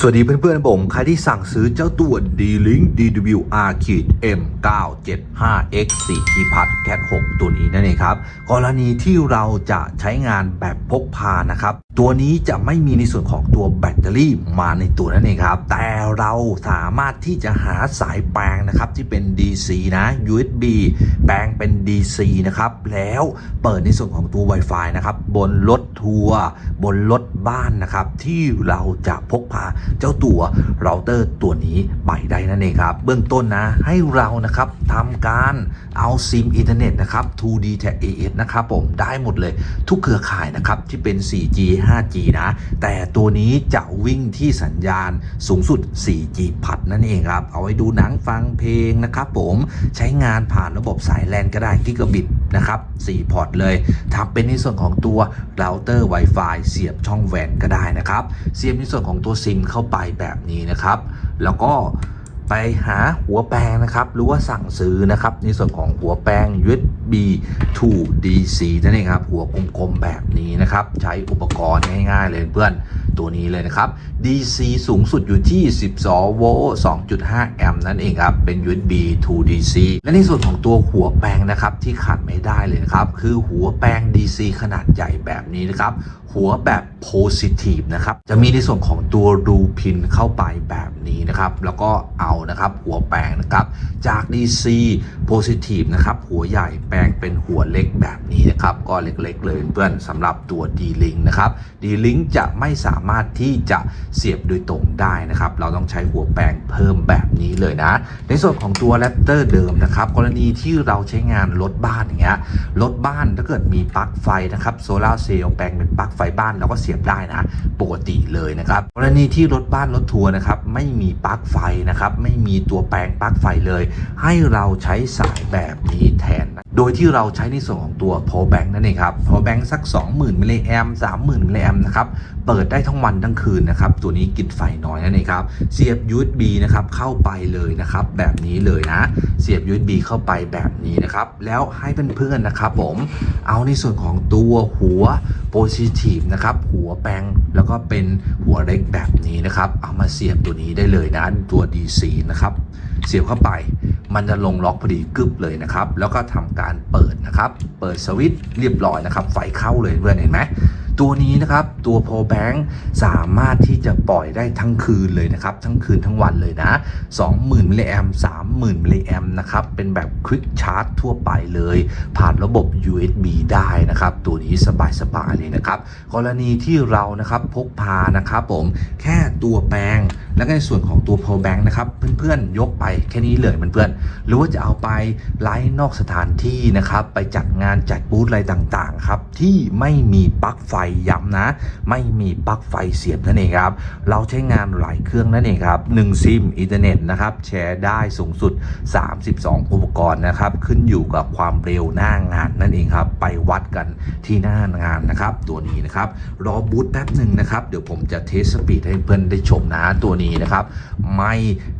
สวัสดีเพื่อนๆผมใครที่สั่งซื้อเจ้าตัว D-Link DWR ขีด M975X 4 g พัดแคท6ตัวนี้นั่นเองครับ กรณีที่เราจะใช้งานแบบพกพานะครับ ตัวนี้จะไม่มีในส่วนของตัวแบตเตอรี่มาในตัวนั่นเองครับ แต่เราสามารถที่จะหาสายแปลงนะครับที่เป็น DC นะ USB แปลงเป็น DC นะครับ แล้วเปิดในส่วนของตัว Wi-Fi นะครับ บนรถทัวร์บนรถบ้านนะครับ ที่เราจะพกพาเจ้าตัวเราเตอร์ตัวนี้ไปได้นั่นเองครับ เบื้องต้นนะ ให้เรานะครับทำการเอาซิมอินเทอร์เน็ตนะครับ 2D แท็ AS นะครับผมได้หมดเลยทุกเครือข่ายนะครับที่เป็น 4G 5G นะ แต่ตัวนี้จะวิ่งที่สัญญาณสูงสุด 4G พัดนั่นเองครับ เอาไว้ดูหนังฟังเพลงนะครับผม ใช้งานผ่านระบบสายแลนก็ได้กิกระบิตนะครับ 4 พอร์ตเลยทำเป็นในส่วนของตัวเราเตอร์ Wi-Fi เสียบช่องแวนก็ได้นะครับ เสียบในส่วนของตัวซิมเข้าไปแบบนี้นะครับ แล้วก็ไปหาหัวแปลงนะครับ หรือว่าสั่งซื้อนะครับ ในส่วนของหัวแปลง USB B2DC นั่นเองครับ หัวกลมๆแบบนี้นะครับ ใช้อุปกรณ์ง่ายๆเลยเพื่อนตัวนี้เลยนะครับ DC สูงสุดอยู่ที่ 12 โวลต์ 2.5 แอมป์นั่นเองครับ เป็น USB to DC และในส่วนของตัวหัวแปลงนะครับ ที่ขาดไม่ได้เลยนะครับ คือหัวแปลง DC ขนาดใหญ่แบบนี้นะครับ หัวแบบ positive นะครับ จะมีในส่วนของตัวรูพินเข้าไปแบบนี้นะครับ แล้วก็เอานะครับหัวแปลงนะครับ จาก DC positive นะครับ หัวใหญ่แปลงเป็นหัวเล็กแบบนี้นะครับ ก็เล็กๆเลยเพื่อนสำหรับตัว D-Link นะครับ D-Link จะไม่สามารถที่จะเสียบโดยตรงได้นะครับ เราต้องใช้หัวแปลงเพิ่มแบบนี้เลยนะ ในส่วนของตัว Raptor เดิมนะครับ กรณีที่เราใช้งานรถบ้านอย่างเงี้ย รถบ้านถ้าเกิดมีปลั๊กไฟนะครับ โซลาร์เซลล์แปลงเป็นปลั๊กไฟบ้านเราก็เสียบได้นะปกติเลยนะครับกรณีที่รถบ้านรถทัวร์นะครับไม่มีปลั๊กไฟนะครับไม่มีตัวแปลงปลั๊กไฟเลย ให้เราใช้สายแบบนี้แทน โดยที่เราใช้ในส่วนของตัว power bank นั่นเองครับ power bank สัก 20,000มิลลิแอม30,000มิลลิแอมนะครับ เปิดได้ทั้งวันทั้งคืนนะครับ ตัวนี้กินไฟน้อยนั่นเองครับ เสียบ USB นะครับ เข้าไปเลยนะครับ แบบนี้เลยนะ เสียบ USB เข้าไปแบบนี้นะครับ แล้วให้เพื่อนๆนะครับผม เอาในส่วนของตัวหัว positive นะครับ หัวแปลงแล้วก็เป็นหัวเล็กแบบนี้นะครับ เอามาเสียบตัวนี้ได้เลยนะ ตัว DC นะครับเสียบเข้าไป มันจะลงล็อกพอดีกึบเลยนะครับ แล้วก็ทำการเปิดนะครับ เปิดสวิตช์เรียบร้อยนะครับ ไฟเข้าเลยเพื่อนเห็นไหม ตัวนี้นะครับตัว Pro bank สามารถที่จะปล่อยได้ทั้งคืนเลยนะครับ ทั้งคืนทั้งวันเลยนะ 20,000มิลลิแอม30,000มิลลิแอมนะครับ เป็นแบบ quick charge ทั่วไปเลย ผ่านระบบ USB ได้นะครับ ตัวนี้สบายๆเลยนะครับ กรณีที่เรานะครับพกพานะครับผมแค่ตัวแปลง แล้วก็ในส่วนของตัว Pro bank นะครับเพื่อนๆยกไปแค่นี้เลยเพื่อนๆหรือว่าจะเอาไปไลฟ์นอกสถานที่นะครับ ไปจัดงานจัดบูธอะไรต่างๆครับที่ไม่มีปลั๊กไฟย้ำนะ ไม่มีปลั๊กไฟเสียบนั่นเองครับ เราใช้งานหลายเครื่องนั่นเองครับ1ซิมอินเทอร์เน็ตนะครับแชร์ได้สูงสุด 32 อุปกรณ์นะครับ ขึ้นอยู่กับความเร็วหน้างานนั่นเองครับ ไปวัดกันที่หน้างานนะครับ ตัวนี้นะครับรอบูธแป๊บหนึ่งนะครับ เดี๋ยวผมจะเทสสปีดให้เพื่อนได้ชมนะตัวนี้นะครับ ไม่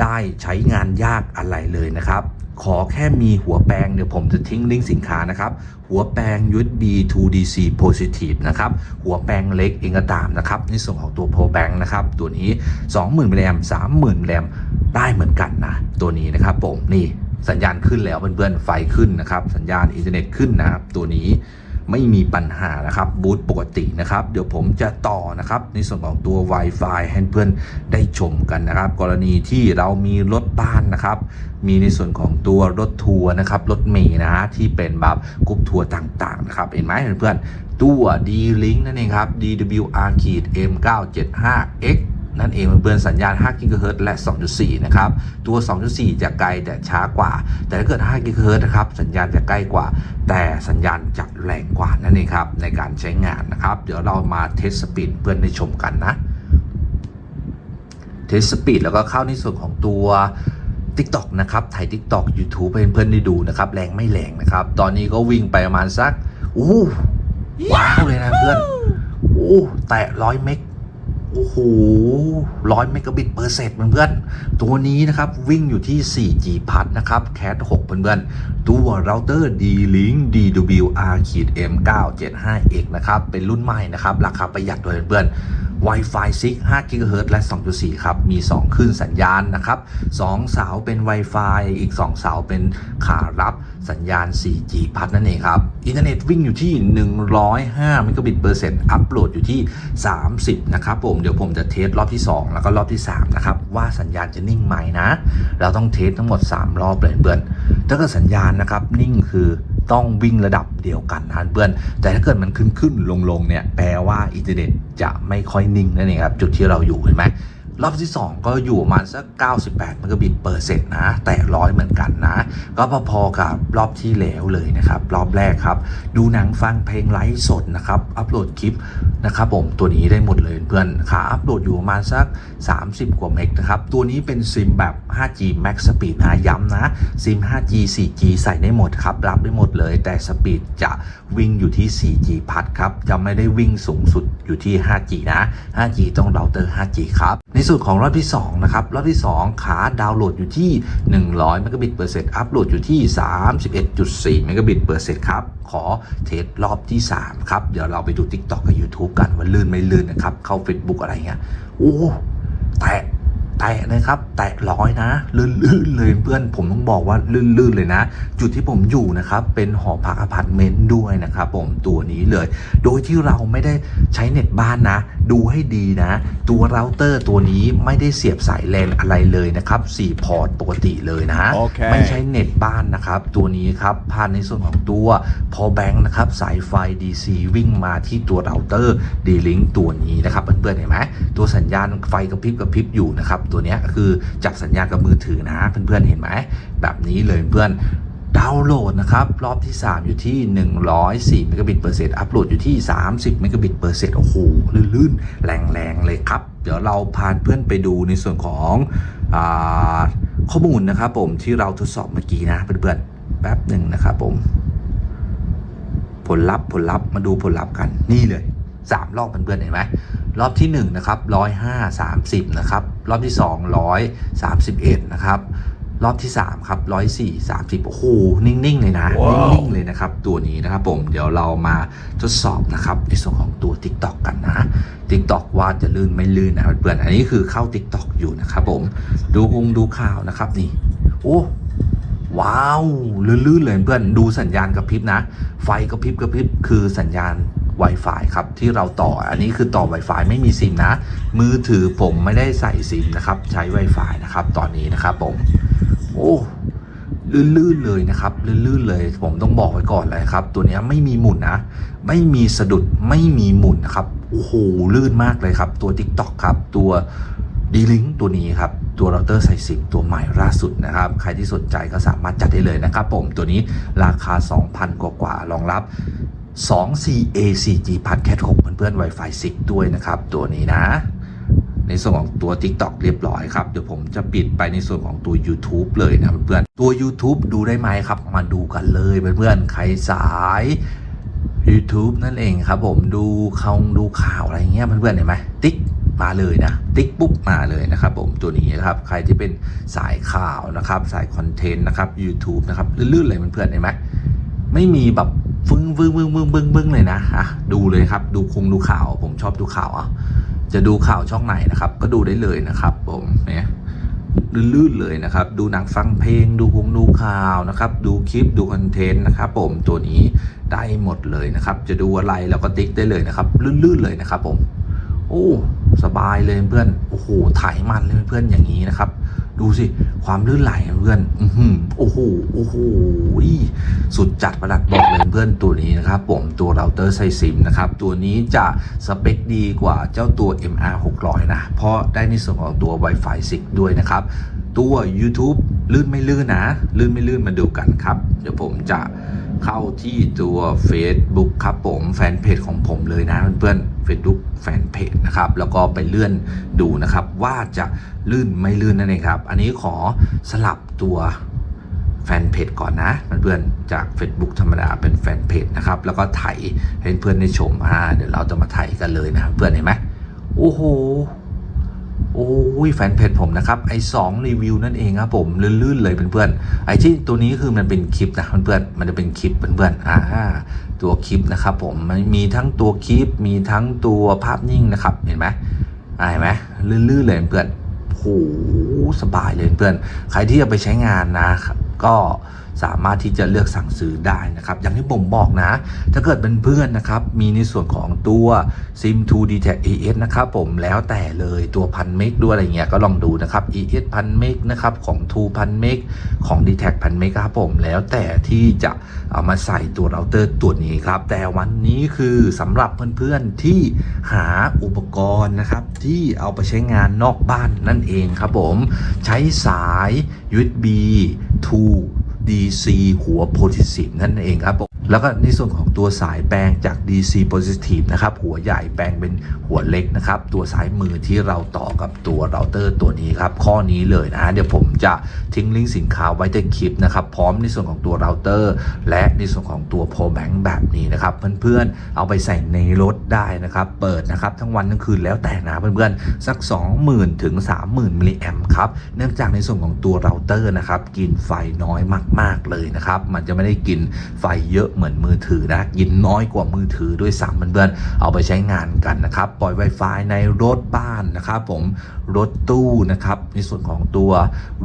ได้ใช้งานยากอะไรเลยนะครับ ขอแค่มีหัวแปลงเดี๋ยวผมจะทิ้งลิงก์สินค้านะครับ หัวแปลง USB to DC positive นะครับ หัวแปลงเล็กเองก็ตามนะครับ ในส่วนของตัว power bank นะครับ ตัวนี้ 20,000มิลลิแอม30,000มิลลิแอมป์ได้เหมือนกันนะ ตัวนี้นะครับผมนี่สัญญาณขึ้นแล้วเพื่อนๆไฟขึ้นนะครับ สัญญาณอินเทอร์เน็ตขึ้นนะครับตัวนี้ ไม่มีปัญหานะครับบูตปกตินะครับ เดี๋ยวผมจะต่อนะครับ ในส่วนของตัว Wi-Fi ให้เพื่อนได้ชมกันนะครับ กรณีที่เรามีรถบ้านนะครับ มีในส่วนของตัวรถทัวร์นะครับรถเมย์นะฮะที่เป็นแบบกรุ๊ปทัวร์ต่างๆนะครับเห็นไหมเพื่อนๆตัว D-Link นั่นเองครับ DWR M975X นั่นเองเพื่อนสัญญาณ 5 GHz และ 2.4 นะครับ ตัว 2.4 จะไกลแต่ช้ากว่า แต่ถ้าเกิด 5 GHz นะครับ สัญญาณจะใกล้กว่า แต่สัญญาณจะแรงกว่านั่นเองครับ ในการใช้งานนะครับ เดี๋ยวเรามาเทสสปีดเพื่อนได้ชมกันนะ เทสสปีดแล้วก็เข้าในส่วนของตัว TikTok นะครับถ่าย TikTok YouTube เพื่อนๆได้ดูนะครับ แรงไม่แรงนะครับ ตอนนี้ก็วิ่งไปประมาณสักอู้ว้าวเลยนะเพื่อน โอ้ แตะร้อยเมก โอ้โหร้อยเมกะบิตเปอร์เซกเพื่อนๆ ตัวนี้นะครับ วิ่งอยู่ที่ 4G พัดนะครับ แคท6เพื่อนๆ ตัวเราเตอร์ D-Link DWR M975X นะครับ เป็นรุ่นใหม่นะครับ ราคาประหยัดด้วยเพื่อนๆ Wi-Fi 6 5 GHz และ 2.4 ครับ มี2คลื่นสัญญาณนะครับ 2 เสาเป็น Wi-Fi อีก 2 เสาเป็นขารับสัญญาณ 4G พัดนั่นเองครับ อินเทอร์เน็ตวิ่งอยู่ที่ 105 m b เปอร์เซ็นต์ อัปโหลดอยู่ที่ 30 นะครับผม เดี๋ยวผมจะเทสรอบที่ 2 แล้วก็รอบที่ 3 นะครับ ว่าสัญญาณจะนิ่งไหมนะ เราต้องเทสทั้งหมด 3 รอบเปลยนเพื่อนถ้าเกิดสัญญาณนะครับนิ่งคือ ต้องวิ่งระดับเดียวกันนะเพื่อน แต่ถ้าเกิดมันขึ้นขึ้นลงลงเนี่ยแปลว่าอินเทอร์เน็ตจะไม่ค่อยนิ่งนั่นเองครับจุดที่เราอยู่เห็นไหม รอบที่ 2 ก็อยู่มาณสัก 98มกบิตเปอร์เซ็นต์นะ แต่ร้อยเหมือนกันนะ ก็พอๆกับรอบที่แล้วเลยนะครับ รอบแรกครับ ดูหนังฟังเพลงไลฟ์สดนะครับ อัปโหลดคลิปนะครับผมตัวนี้ได้หมดเลยเพื่อนขาอัปโหลดอยู่ประมาณสัก 30 กว่าเมกนะครับ ตัวนี้เป็นซิมแบบ 5G Max Speed นะย้ำนะซิม 5G 4G ใส่ได้หมดครับ รับได้หมดเลย แต่สปีดจะวิ่งอยู่ที่ 4G พัดครับจะไม่ได้วิ่งสูงสุดอยู่ที่ 5G นะ 5G ต้องเราเตอร์ 5G ครับในส่วนของรอบที่2นะครับรอบที่ 2 ขาดาวน์โหลดอยู่ที่ 100เมกะบิตเปอร์เซ็นต์อัปโหลดอยู่ที่ 31.4เมกะบิตเปอร์เซ็นต์ครับขอเทสรอบที่ 3 ครับ เดี๋ยวเราไปดู TikTok กับ YouTube กันว่าลื่นไม่ลื่นนะครับ เข้า Facebook อะไรเงี้ยโอ้แตะแตะนะครับ แตะร้อยนะ ลื่นๆเลยเพื่อนผมต้องบอกว่าลื่นๆเลยนะ จุดที่ผมอยู่นะครับ เป็นหอพักอพาร์ตเมนต์ด้วยนะครับผมตัวนี้เลย โดยที่เราไม่ได้ใช้เน็ตบ้านนะดูให้ดีนะ ตัวเราเตอร์ตัวนี้ไม่ได้เสียบสายแลนอะไรเลยนะครับ4พอร์ตปกติเลยนะโอเคไม่ใช้เน็ตบ้านนะครับ ตัวนี้ครับผ่านในส่วนของตัวพอแบงค์นะครับสายไฟ DC วิ่งมาที่ตัวเราเตอร์ดีลิงตัวนี้นะครับเพื่อนๆเห็นไหมตัวสัญญาณไฟกระพริบกระพริบอยู่นะครับตัวเนี้ยคือจับสัญญาณกับมือถือนะเพื่อนๆเห็นไหมแบบนี้เลยเพื่อน ดาวน์โหลดนะครับ รอบที่ 3 อยู่ที่ 104เมกะบิตเปอร์เซ็นต์อัปโหลดอยู่ที่ 30เมกะบิตเปอร์เซ็นต์โอ้โหลื่นๆ แรงๆ เลยครับ เดี๋ยวเราพาเพื่อนไปดูในส่วนของอข้อมูลนะครับผมที่เราทดสอบเมื่อกี้นะเพื่อนๆ แป๊บหนึ่งนะครับผม ผลลัพธ์ผลลัพธ์มาดูผลลัพธ์กันนี่เลย 3 รอบเพื่อนๆ เห็นไหมรอบที่1นะครับ105 30 นะครับ รอบที่ 2 131 นะครับ รอบที่ 3 ครับ 104 30 โอ้โห นิ่ง ๆ เลยนะว้าวนิ่ง ๆ เลยนะครับ ตัวนี้นะครับผมเดี๋ยวเรามาทดสอบนะครับ ในส่วนของตัว TikTok กันนะ TikTok ว่าจะลื่นไม่ลื่นนะเพื่อนๆอันนี้คือเข้า TikTok อยู่นะครับผมดูคงดูข่าวนะครับนี่ โอ้ว้าวลื่นๆเลยเพื่อนดูสัญญาณกระพริบนะ ไฟกระพริบกระพริบคือสัญญาณ Wi-Fi ครับ ที่เราต่ออันนี้คือต่อ Wi-Fi ไม่มีซิมนะ มือถือผมไม่ได้ใส่ซิมนะครับ ใช้ Wi-Fi นะครับ ตอนนี้นะครับผม โอ้ลื่นๆเลยนะครับลื่นๆเลยผมต้องบอกไว้ก่อนเลยครับ ตัวนี้ไม่มีหมุนนะ ไม่มีสะดุดไม่มีหมุนนะครับโอ้โหลื่นมากเลยครับ ตัว TikTok ครับ ตัวดีลิงตัวนี้ครับ ตัวเราเตอร์ใส่สิบตัวใหม่ล่าสุดนะครับ ใครที่สนใจก็สามารถจัดได้เลยนะครับผมตัวนี้ราคา 2,000 กว่ากว่ารองรับ 2 CA 4G พัดแคท6เพื่อนๆ Wi-Fi 6 ด้วยนะครับ ตัวนี้นะ ในส่วนของตัว TikTok เรียบร้อยครับ เดี๋ยวผมจะปิดไปในส่วนของตัว YouTube เลยนะเพื่อนๆตัว YouTube ดูได้ไหมครับ มาดูกันเลยเพื่อนๆใครสาย YouTube นั่นเองครับผมดูเขาดูข่าวอะไรเงี้ยเพื่อนๆเห็นไหมติ๊กมาเลยนะ ติ๊กปุ๊บมาเลยนะครับผมตัวนี้นะครับ ใครที่เป็นสายข่าวนะครับ สายคอนเทนต์นะครับ YouTube นะครับลื่นๆเลยเพื่อนๆเห็นไหมไม่มีแบบฟึ้งฟึ้งฟึ้งฟึ้งฟึ้งฟึ้งเลยนะอะดูเลยครับ ดูคงดูข่าว ผมชอบดูข่าวอะ จะดูข่าวช่องไหนนะครับ ก็ดูได้เลยนะครับผมเนี่ยลื่นๆเลยนะครับ ดูหนังฟังเพลง ดูคงดูข่าวนะครับ ดูคลิปดูคอนเทนต์นะครับ ผมตัวนี้ได้หมดเลยนะครับ จะดูอะไรเราก็ติ๊กได้เลยนะครับ ลื่นๆเลยนะครับ ผม โอ้สบายเลยเพื่อนโอ้โหถ่ายมันเลยเพื่อนอย่างนี้นะครับ ดูสิ ความลื่นไหลเพื่อนอือหือโอ้โหโอ้โหสุดจัดประหลัดบอกเลยเพื่อนตัวนี้นะครับ ผมตัวเราเตอร์ไซซิมนะครับ ตัวนี้จะสเปคดีกว่าเจ้าตัว MR 600นะ เพราะได้ในส่วนของตัว Wi-Fi 6 ด้วยนะครับ ตัว YouTube ลื่นไม่ลื่นนะ ลื่นไม่ลื่นมาดูกันครับ เดี๋ยวผมจะ เข้าที่ตัว Facebook ครับผมแฟนเพจของผมเลยนะเพื่อนๆ Facebook แฟนเพจนะครับ แล้วก็ไปเลื่อนดูนะครับ ว่าจะลื่นไม่ลื่นนั่นเองครับ อันนี้ขอสลับตัวแฟนเพจก่อนนะเพื่อนๆจาก Facebook ธรรมดาเป็นแฟนเพจนะครับ แล้วก็ถ่ายให้เพื่อนได้ชมอ่าเดี๋ยวเราจะมาถ่ายกันเลยนะเพื่อนเห็นไหมโอ้โห โอ้ยแฟนเพจผมนะครับไอสองรีวิวนั่นเองครับผมลื่นๆเลยเพื่อนๆไอที่ตัวนี้คือมันเป็นคลิปนะเพื่อนๆมันจะเป็นคลิปเพื่อนๆอ่าตัวคลิปนะครับผมมันมีทั้งตัวคลิปมีทั้งตัวภาพนิ่งนะครับเห็นไหมเห็นไหมลื่นๆเลยเพื่อนโอ้โหสบายเลยเพื่อนใครที่จะไปใช้งานนะก็สามารถที่จะเลือกสั่งซื้อได้นะครับ อย่างที่ผมบอกนะ ถ้าเกิดเป็นเพื่อนนะครับ มีในส่วนของตัว SIM 2 d t a c ES นะครับผมแล้วแต่เลยตัวพันเมกด้วยอะไรเงี้ยก็ลองดูนะครับ ES พันเมกนะครับของ2พันเมกของ d t a c พันเมกครับผมแล้วแต่ที่จะเอามาใส่ตัวเราเตอร์ตัวนี้ครับ แต่วันนี้คือสำหรับเพื่อนๆที่หาอุปกรณ์นะครับ ที่เอาไปใช้งานนอกบ้านนั่นเองครับผม ใช้สาย USB to DC หัวโพธิสิบนั่นเองครับผม แล้วก็ในส่วนของตัวสายแปลงจาก DC positive นะครับหัวใหญ่แปลงเป็นหัวเล็กนะครับ ตัวสายมือที่เราต่อกับตัวเราเตอร์ตัวนี้ครับข้อนี้เลยนะเดี๋ยวผมจะทิ้งลิงก์สินค้าไว้ใต้คลิปนะครับพร้อมในส่วนของตัวเราเตอร์ และในส่วนของตัว power bank แบบนี้นะครับเพื่อนๆเอาไปใส่ในรถได้นะครับ เปิดนะครับทั้งวันทั้งคืนแล้วแต่นะเพื่อนๆสัก 20,000 ถึง 30,000มิลลิแอมครับเนื่องจากในส่วนของตัวเราเตอร์นะครับกินไฟน้อยมาก ๆเลยนะครับมันจะไม่ได้กินไฟเยอะเหมือนมือถือนะกินน้อยกว่ามือถือด้วยซ้ำเพื่อนๆเอาไปใช้งานกันนะครับ ปล่อย Wi-Fi ในรถบ้านนะครับผมรถตู้นะครับ ในส่วนของตัว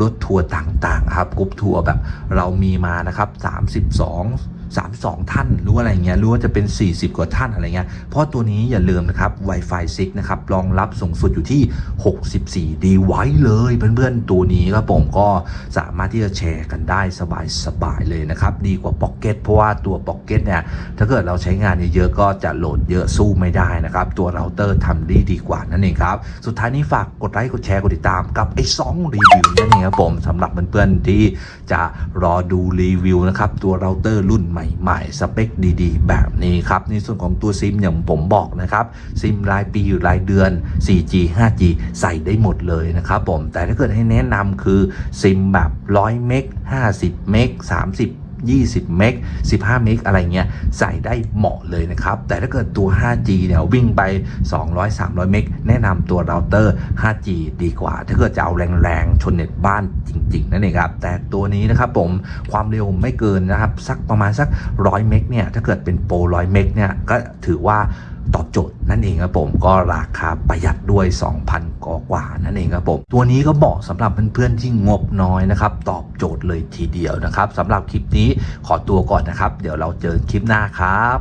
รถทัวร์ต่างๆครับกรุ๊ปทัวร์แบบเรามีมานะครับ 32 32 ท่าน หรืออะไรเงี้ยหรู้ว่าจะเป็น 40 กว่าท่านอะไรเงี้ยเพราะตัวนี้อย่าลืมนะครับ Wi-Fi 6 นะครับ รองรับสูงสุดอยู่ที่ 64ดีไว้เลยเพื่อนๆ ตัวนี้ครับผมก็สามารถที่จะแชร์กันได้สบายๆเลยนะครับ ดีกว่า Pocket เพราะว่าตัว Pocket เนี่ย ถ้าเกิดเราใช้งานเยอะๆก็จะโหลดเยอะสู้ไม่ได้นะครับ ตัวเราเตอร์ทำได้ดีกว่านั่นเองครับ สุดท้ายนี้ฝากกดไลค์กดแชร์กดติดตามกับไอ้สองรีวิวนั่นเองครับผมสำหรับเพื่อนๆที่จะรอดูรีวิวนะครับตัวเราเตอร์รุ่นใหม่ๆ สเปคดีๆ แบบนี้ครับ ในส่วนของตัวซิมอย่างผมบอกนะครับ ซิมรายปีรายเดือน 4G 5G ใส่ได้หมดเลยนะครับผม แต่ถ้าเกิดให้แนะนำคือซิมแบบ 100 เมก 50 เมก 30 20 เมก 15 เมกอะไรเงี้ยใส่ได้เหมาะเลยนะครับ แต่ถ้าเกิดตัว 5G เนี่ยวิ่งไป 200 300 เมก แนะนำตัวเราเตอร์ 5G ดีกว่า ถ้าเกิดจะเอาแรงๆ ชนเน็ตบ้านจริง ๆ นั่นเองครับ แต่ตัวนี้นะครับผมความเร็วไม่เกินนะครับ สักประมาณสัก 100 เมกเนี่ยถ้าเกิดเป็นโปร 100 เมกเนี่ยก็ถือว่า ตอบโจทย์นั่นเองครับผมก็ราคาประหยัดด้วย 2,000กว่านั่นเองครับผมตัวนี้ก็เหมาะสำหรับเพื่อนๆที่งบน้อยนะครับตอบโจทย์เลยทีเดียวนะครับสำหรับคลิปนี้ขอตัวก่อนนะครับ เดี๋ยวเราเจอคลิปหน้าครับ